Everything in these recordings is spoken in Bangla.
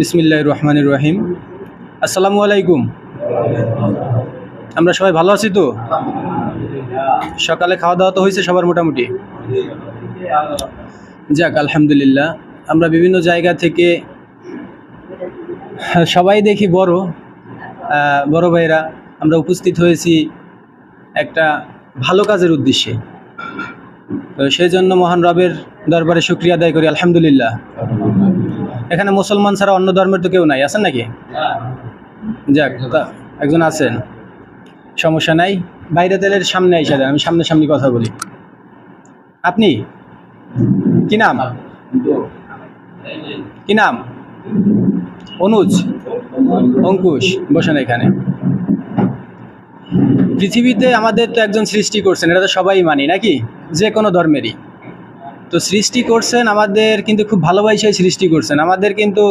বিসমিল্লাহ রহমানুর রহিম। আসসালামু আলাইকুম আমরা সবাই ভালো আছি তো? সকালে খাওয়া দাওয়া তো হয়েছে সবার মোটামুটি। যাক, আলহামদুলিল্লাহ। আমরা বিভিন্ন জায়গা থেকে, সবাই দেখি বড় বড় ভাইরা আমরা উপস্থিত হয়েছি একটা ভালো কাজের উদ্দেশ্যে। তো সেই জন্য মহান রবের দরবারে শুক্রিয়া আদায় করি, আলহামদুলিল্লাহ। এখানে মুসলমান ছাড়া অন্য ধর্মের তো কেউ নাই, আছেন নাকি? যাক একজন আছেন। সমস্যা নাই। বাইরে তেলের সামনে এসে যান আমি সামনে সামনে কথা বলি। আপনি? কি নাম? কি নাম? অনুজ। অঙ্কুশ, বসেন এখানে। পৃথিবীতে আমাদের তো একজন সৃষ্টি করছেন, এটা তো সবাই মানি, নাকি? যে কোনো ধর্মেরই। তো সৃষ্টি করছেন আমাদের কিন্তু খুব ভালোবাসায় সৃষ্টি করছেন। আমাদের কিন্তু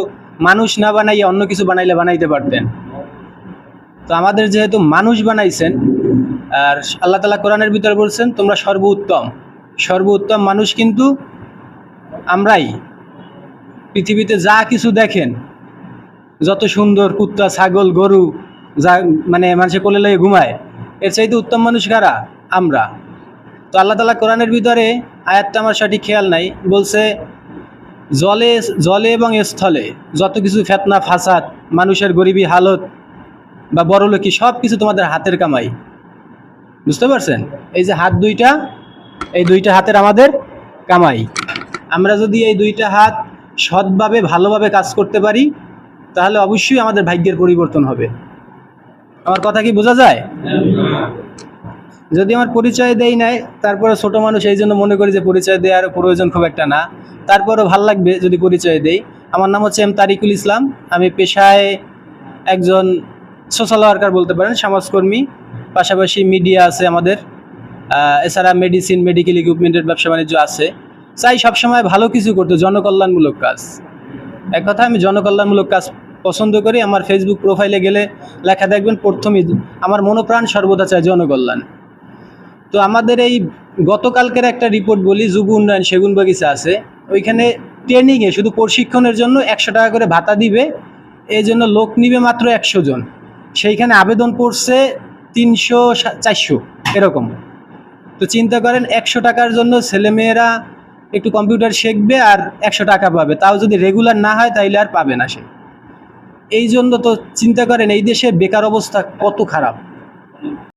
মানুষ না বানাইয়ে অন্য কিছু বানাইলে বানাইতে পারতেন। তো আমাদের যেহেতু মানুষ বানাইছেন, আর আল্লাহ তালা কোরআনের ভিতরে বলছেন, তোমরা সর্বোত্তম। সর্বোত্তম মানুষ কিন্তু আমরাই। পৃথিবীতে যা কিছু দেখেন, যত সুন্দর কুত্তা, ছাগল, গরু, যা মানে মানুষে কোলে লয়ে ঘুমায়, এর চাইতে উত্তম মানুষ কারা? আমরা। তো আল্লাহ তালা কোরআনের ভিতরে আয়াতটা আমার সঠিক খেয়াল নাই। বলছে, জলে জলে এবং স্থলে যত কিছু ফেতনা, ফাসাদ, মানুষের গরিবী, হালত বা বড়লোকি সব কিছু তোমাদের হাতের কামাই। বুঝতে পারছেন? এই যে হাত দুইটা, এই দুইটা হাতের আমাদের কামাই। আমরা যদি এই দুইটা হাত সৎভাবে, ভালোভাবে কাজ করতে পারি, তাহলে অবশ্যই আমাদের ভাগ্যের পরিবর্তন হবে। আমার কথা কি বোঝা যায়? যদি আমার পরিচয় দেই নাই তারপরে ছোট মানুষ, এই জন্য মনে করি যে পরিচয় দেওয়ার প্রয়োজন খুব একটা না। তারপরেও ভালো লাগবে যদি পরিচয় দেই। আমার নাম হচ্ছে এম তারিকুল ইসলাম। আমি পেশায় একজন সোশ্যাল ওয়ার্কার বলতে পারেন, সমাজকর্মী। পাশাপাশি মিডিয়া আছে আমাদের। এছাড়া মেডিসিন মেডিকেল ইকুইপমেন্টের ব্যবসা বাণিজ্য আছে। চাই সবসময় ভালো কিছু করতে, জনকল্যাণমূলক কাজ। এক কথা আমি জনকল্যাণমূলক কাজ পছন্দ করি। আমার ফেসবুক প্রোফাইলে গেলে লেখা দেখবেন, প্রথমেই আমার মনোপ্রাণ সর্বদা চায় জনকল্যাণ। তো আমাদের এই গতকালকের একটা রিপোর্ট বলি যুব উন্নয়ন সেগুন বাগিচা আছে। ওইখানে ট্রেনিংয়ে শুধু প্রশিক্ষণের জন্য একশো টাকা করে ভাতা দিবে, এই জন্য লোক নিবে মাত্র একশো জন। সেইখানে আবেদন পড়ছে তিনশো চারশো, এরকম। তো চিন্তা করেন, একশো টাকার জন্য ছেলেমেয়েরা একটু কম্পিউটার শিখবে আর একশো টাকা পাবে। তাও যদি রেগুলার না হয়, তাইলে আর পাবে না সে। এই জন্য তো চিন্তা করেন, এই দেশে বেকার অবস্থা কত খারাপ।